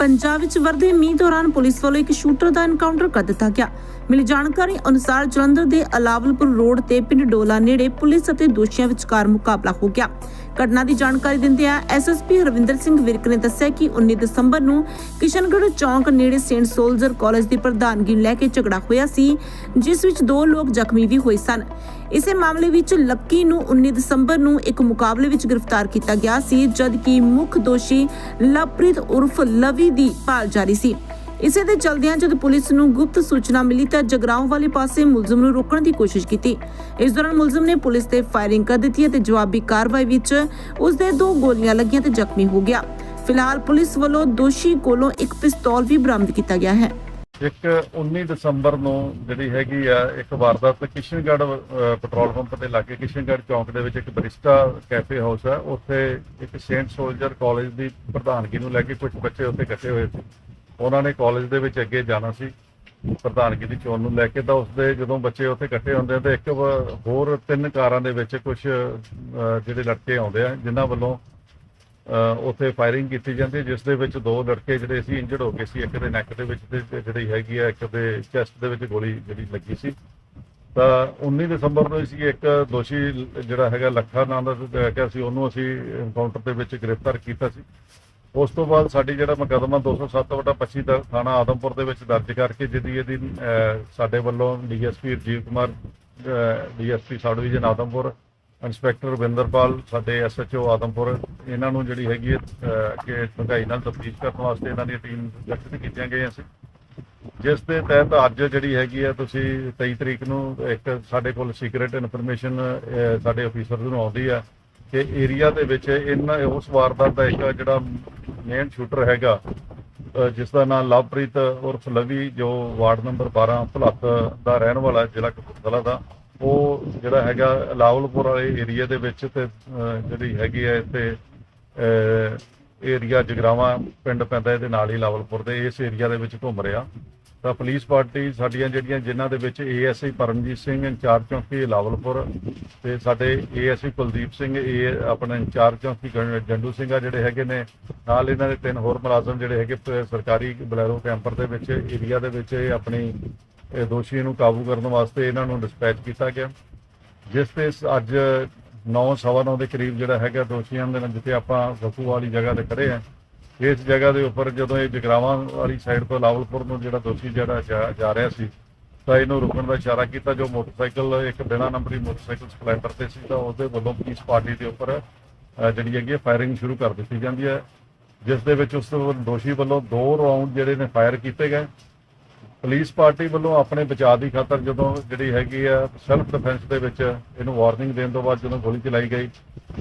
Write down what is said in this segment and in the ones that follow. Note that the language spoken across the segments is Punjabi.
ਪੰਜਾਬ ਵਿੱਚ ਵਰਦੇ ਮੀਂਹ ਦੌਰਾਨ ਪੁਲਿਸ ਵੱਲੋਂ ਇੱਕ ਸ਼ੂਟਰ ਦਾ ਐਨਕਾਊਂਟਰ ਕਰ ਦਿੱਤਾ ਗਿਆ। ਮਿਲੀ ਜਾਣਕਾਰੀ ਅਨੁਸਾਰ ਜਲੰਧਰ ਦੇ ਅਲਾਵਲਪੁਰ ਰੋਡ ਤੇ ਪਿੰਡ ਡੋਲਾ ਨੇੜੇ ਪੁਲਿਸ ਅਤੇ ਦੋਸ਼ੀਆਂ ਵਿਚਕਾਰ ਮੁਕਾਬਲਾ ਹੋ ਗਿਆ। ਘਟਨਾ ਦੀ ਜਾਣਕਾਰੀ ਦਿੰਦਿਆਂ ਐਸਐਸਪੀ ਰਵਿੰਦਰ ਸਿੰਘ ਵਿਰਕ ਨੇ ਦੱਸਿਆ ਕਿ 19 ਦਸੰਬਰ ਨੂੰ ਕਿਸ਼ਨਗੜ੍ਹ ਚੌਂਕ ਨੇੜੇ ਸੇਂਟ ਸੋਲਜਰ ਕਾਲਜ ਦੀ ਪ੍ਰਧਾਨਗੀ ਲੈ ਕੇ ਝਗੜਾ ਹੋਇਆ ਸੀ, ਜਿਸ ਵਿੱਚ ਦੋ ਲੋਕ ਜ਼ਖਮੀ ਵੀ ਹੋਏ ਸਨ। ਇਸੇ ਮਾਮਲੇ ਵਿੱਚ ਲੱਕੀ ਨੂੰ 19 ਦਸੰਬਰ ਨੂੰ ਇੱਕ ਮੁਕਾਬਲੇ ਵਿੱਚ ਗ੍ਰਿਫਤਾਰ ਕੀਤਾ ਗਿਆ ਸੀ, ਜਦਕਿ ਮੁੱਖ ਦੋਸ਼ੀ ਲਵਪ੍ਰੀਤ ਉਰਫ ਲਵੀ ਦੀ ਭਾਲ ਜਾਰੀ ਸੀ। ਇਸੇ ਦੇ ਚਲਦਿਆਂ ਜਦ ਪੁਲਿਸ ਨੂੰ ਗੁਪਤ ਸੂਚਨਾ ਮਿਲੀ ਤਾਂ ਜਗਰਾਉਂ ਵਾਲੇ ਪਾਸੇ ਮੁਲਜ਼ਮ ਨੂੰ ਰੋਕਣ ਦੀ ਕੋਸ਼ਿਸ਼ ਕੀਤੀ। ਇਸ ਦੌਰਾਨ ਮੁਲਜ਼ਮ ਨੇ ਪੁਲਿਸ ਤੇ ਫਾਇਰਿੰਗ ਕਰ ਦਿੱਤੀ ਅਤੇ ਜਵਾਬੀ ਕਾਰਵਾਈ ਵਿੱਚ ਉਸ ਦੇ ਦੋ ਗੋਲੀਆਂ ਲੱਗੀਆਂ ਤੇ ਜ਼ਖਮੀ ਹੋ ਗਿਆ। ਫਿਲਹਾਲ ਪੁਲਿਸ ਵੱਲੋਂ ਦੋਸ਼ੀ ਕੋਲੋਂ ਇੱਕ ਪਿਸਤੌਲ ਵੀ ਬਰਾਮਦ ਕੀਤਾ ਗਿਆ ਹੈ। ਇੱਕ 19 ਦਸੰਬਰ ਨੂੰ ਜਿਹੜੀ ਹੈਗੀ ਆ, ਇੱਕ ਵਾਰਦਾਤ ਕਿਸ਼ਨਗੜ੍ਹ ਪੈਟਰੋਲ ਪੰਪ ਦੇ ਲਾਗੇ ਕਿਸ਼ਨਗੜ੍ਹ ਚੌਂਕ ਦੇ ਵਿੱਚ ਇੱਕ ਬਰਿਸਟਾ ਕੈਫੇ ਹਾਊਸ ਹੈ ਉੱਥੇ ਇੱਕ ਸੇਂਟ ਸੋਲਜਰ ਕਾਲਜ ਦੀ ਪ੍ਰਧਾਨਗੀ ਨੂੰ ਲੈ ਕੇ ਕੁਝ ਬੱਚੇ ਉੱਥੇ ਇਕੱਠੇ ਹੋਏ ਸੀ। ਉਹਨਾਂ ਨੇ ਕਾਲਜ ਦੇ ਵਿੱਚ ਅੱਗੇ ਜਾਣਾ ਸੀ ਪ੍ਰਧਾਨਗੀ ਦੀ ਚੋਣ ਨੂੰ ਲੈ ਕੇ ਤਾਂ ਉਸਦੇ ਜਦੋਂ ਬੱਚੇ ਉੱਥੇ ਇਕੱਠੇ ਹੁੰਦੇ ਤੇ ਇੱਕ ਹੋਰ ਤਿੰਨ ਕਾਰਾਂ ਦੇ ਵਿੱਚ ਕੁਝ ਜਿਹੜੇ ਲੜਕੇ ਆਉਂਦੇ ਆ ਜਿਨ੍ਹਾਂ ਵੱਲੋਂ ਉੱਥੇ ਫਾਇਰਿੰਗ ਕੀਤੀ ਜਾਂਦੀ ਹੈ, ਜਿਸ ਦੇ ਵਿੱਚ ਦੋ ਲੜਕੇ ਜਿਹੜੇ ਸੀ ਇੰਜਰਡ ਹੋ ਗਏ ਸੀ ਇੱਕ ਦੇ ਨੈਕ ਦੇ ਵਿੱਚ ਤੇ ਜਿਹੜੀ ਹੈਗੀ ਆ ਇੱਕ ਦੇ ਚੈਸਟ ਦੇ ਵਿੱਚ ਗੋਲੀ ਜਿਹੜੀ ਲੱਗੀ ਸੀ। ਤਾਂ 19 ਦਸੰਬਰ ਨੂੰ ਸੀ ਇੱਕ ਦੋਸ਼ੀ ਜਿਹੜਾ ਹੈਗਾ ਲੱਖਾ ਨਾਮ ਦਾ ਹੈਗਾ ਸੀ ਉਹਨੂੰ ਅਸੀਂ ਐਨਕਾਊਂਟਰ ਦੇ ਵਿੱਚ ਗ੍ਰਿਫਤਾਰ ਕੀਤਾ ਸੀ। ਉਸ ਤੋਂ ਬਾਅਦ ਸਾਡੀ ਜਿਹੜਾ ਮੁਕੱਦਮਾ 207/25 ਦਾ ਥਾਣਾ ਆਦਮਪੁਰ ਦੇ ਵਿੱਚ ਦਰਜ ਕਰਕੇ ਜਿਹਦੀ ਇਹਦੀ ਸਾਡੇ ਵੱਲੋਂ DSP Rajiv Kumar DSP sub division Adampur, inspector Ravinderpal ਸਾਡੇ ਐਸਐਚਓ ਆਦਮਪੁਰ, ਇਹਨਾਂ ਨੂੰ ਜਿਹੜੀ ਹੈਗੀ ਹੈ ਕਿ ਡੂੰਘਾਈ ਨਾਲ ਤਫਤੀਸ਼ ਕਰਨ ਵਾਸਤੇ ਇਹਨਾਂ ਦੀ ਟੀਮ ਗਠਿਤ ਕੀਤੀਆਂ ਗਈਆਂ ਸੀ। ਜਿਸ ਦੇ ਤਹਿਤ ਅੱਜ ਜਿਹੜੀ ਹੈਗੀ ਹੈ, ਤੁਸੀਂ 23 ਤਰੀਕ ਨੂੰ ਇੱਕ ਸਾਡੇ ਕੋਲ ਸੀਕ੍ਰੀਟ ਇਨਫੋਰਮੇਸ਼ਨ ਸਾਡੇ ਅਫੀਸਰ ਨੂੰ ਆਉਂਦੀ ਹੈ ਕਿ ਏਰੀਆ ਦੇ ਵਿੱਚ ਇਹਨਾਂ, ਉਸ ਵਾਰਦਾਤ ਦਾ ਇੱਕ ਜਿਹੜਾ ਮੇਨ ਸ਼ੂਟਰ ਹੈਗਾ ਜਿਸ ਦਾ ਨਾਮ ਲਵਪ੍ਰੀਤ ਉਰਫ ਲਵੀ, ਜੋ ਵਾਰਡ ਨੰਬਰ 12 ਭੁਲੱਤ ਦਾ ਰਹਿਣ ਵਾਲਾ ਜ਼ਿਲ੍ਹਾ ਕਪੂਰਥਲਾ ਦਾ। ਉਹ ਜਿਹੜਾ ਹੈਗਾ ਲਾਵਲਪੁਰ ਵਾਲੇ ਏਰੀਆ ਦੇ ਵਿੱਚ ਤੇ ਜਿਹੜੀ ਹੈਗੀ ਹੈ ਇੱਥੇ ਏਰੀਆ ਜਗਰਾਵਾ ਪਿੰਡ ਪੈਂਦਾ, ਇਹਦੇ ਨਾਲ ਹੀ ਲਾਵਲਪੁਰ ਦੇ ਇਸ ਏਰੀਆ ਦੇ ਵਿੱਚ ਘੁੰਮ ਰਿਹਾ। ਤਾਂ ਪੁਲਿਸ ਪਾਰਟੀ ਸਾਡੀਆਂ ਜਿਹੜੀਆਂ ਜਿਨ੍ਹਾਂ ਦੇ ਵਿੱਚ ਏਐਸਆਈ ਪਰਮਜੀਤ ਸਿੰਘ ਇੰਚਾਰਜ ਚੌਂਕੀ ਲਾਵਲਪੁਰ ਤੇ ਸਾਡੇ ਏਐਸਆਈ ਕੁਲਦੀਪ ਸਿੰਘ ਇਹ ਆਪਣਾ ਇੰਚਾਰਜ ਚੌਂਕੀ ਜੰਡੂ ਸਿੰਘ ਆ ਜਿਹੜੇ ਹੈਗੇ ਨੇ, ਨਾਲ ਇਹਨਾਂ ਦੇ ਤਿੰਨ ਹੋਰ ਮੁਲਾਜ਼ਮ ਜਿਹੜੇ ਹੈਗੇ ਸਰਕਾਰੀ ਬਲੈਰੋ ਕੈਂਪਰ ਦੇ ਵਿੱਚ, ਏਰੀਆ ਦੇ ਵਿੱਚ ਆਪਣੀ, ਇਹ ਦੋਸ਼ੀ ਨੂੰ ਕਾਬੂ ਕਰਨ ਵਾਸਤੇ ਇਹਨਾਂ ਨੂੰ ਡਿਸਪੈਚ ਕੀਤਾ ਗਿਆ। ਜਿਸ ਤੇ ਸ- ਅੱਜ 9:09 ਦੇ ਕਰੀਬ ਜਿਹੜਾ ਹੈਗਾ ਦੋਸ਼ੀਆਂ ਦੇ ਨਾਲ ਜਿੱਥੇ ਆਪਾਂ ਫਸੂ ਵਾਲੀ ਜਗ੍ਹਾ ਤੇ ਖੜੇ ਆ ਇਸ ਜਗ੍ਹਾ ਦੇ ਉੱਪਰ ਜਦੋਂ ਇਹ ਜਗਰਾਵਾਂ ਵਾਲੀ ਸਾਈਡ ਤੋਂ ਲਾਵਲਪੁਰ ਨੂੰ ਜਿਹੜਾ ਦੋਸ਼ੀ ਜਿਹੜਾ ਜਾ- ਰਿਹਾ ਸੀ, ਤਾਂ ਇਹਨੂੰ ਰੁਕਣ ਦਾ ਇਸ਼ਾਰਾ ਕੀਤਾ ਜੋ ਮੋਟਰਸਾਈਕਲ, ਇੱਕ ਬਿਨਾ ਨੰਬਰੀ ਮੋਟਰਸਾਈਕਲ ਸਪਲੈਂਡਰ ਤੇ ਸੀ, ਤਾਂ ਉਹਦੇ ਵੱਲੋਂ ਪੁਲਿਸ ਪਾਰਟੀ ਦੇ ਉੱਪਰ ਜਿਹੜੀ ਹੈਗੀ ਫਾਇਰਿੰਗ ਸ਼ੁਰੂ ਕਰ ਦਿੱਤੀ ਜਾਂਦੀ ਹੈ। ਜਿਸ ਦੇ ਵਿੱਚ ਉਸ ਦੋਸ਼ੀ ਵੱਲੋਂ ਦੋ ਰਾਉਂਡ ਜਿਹੜੇ ਨੇ ਫਾਇਰ ਕੀਤੇ ਗਏ। ਪੁਲਿਸ ਪਾਰਟੀ ਵੱਲੋਂ ਆਪਣੇ ਬਚਾਅ ਦੀ ਖਾਤਰ ਜਦੋਂ ਜਿਹੜੀ ਹੈਗੀ ਆ ਸੈਲਫ ਡਿਫੈਂਸ ਦੇ ਵਿੱਚ ਇਹਨੂੰ ਵਾਰਨਿੰਗ ਦੇਣ ਤੋਂ ਬਾਅਦ ਜਦੋਂ ਗੋਲੀ ਚਲਾਈ ਗਈ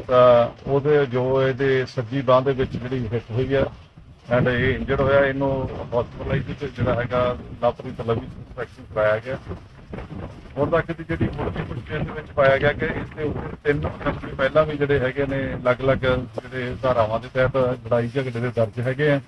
ਤਾਂ ਉਹਦੇ ਜੋ ਇਹਦੇ ਸੱਜੀ ਬਾਹ ਦੇ ਵਿੱਚ ਜਿਹੜੀ ਹਿੱਟ ਹੋਈ ਆ ਐਂਡ ਇਹ ਇੰਜਰਡ ਹੋਇਆ, ਇਹਨੂੰ ਹਸਪੀਟਲਾਈਜ਼ ਵਿੱਚ ਜਿਹੜਾ ਹੈਗਾ ਲਾਪਰੀ ਤਲਵੀ ਇੰਸਪੈਕਸ਼ਨ ਕਰਾਇਆ ਗਿਆ। ਹੁਣ ਤੱਕ ਦੀ ਜਿਹੜੀ ਮੁੱਢਲੀ ਪੁੱਛਗਿੱਛ ਦੇ ਵਿੱਚ ਪਾਇਆ ਗਿਆ ਕਿ ਇਸ ਦੇ ਉੱਪਰ ਤਿੰਨ ਮੁਕੱਦਮੇ ਪਹਿਲਾਂ ਵੀ ਜਿਹੜੇ ਹੈਗੇ ਨੇ, ਅਲੱਗ-ਅਲੱਗ ਜਿਹੜੇ ਧਾਰਾਵਾਂ ਦੇ ਤਹਿਤ ਲੜਾਈ ਝਗੜੇ ਦੇ ਦਰਜ ਹੈਗੇ ਆ।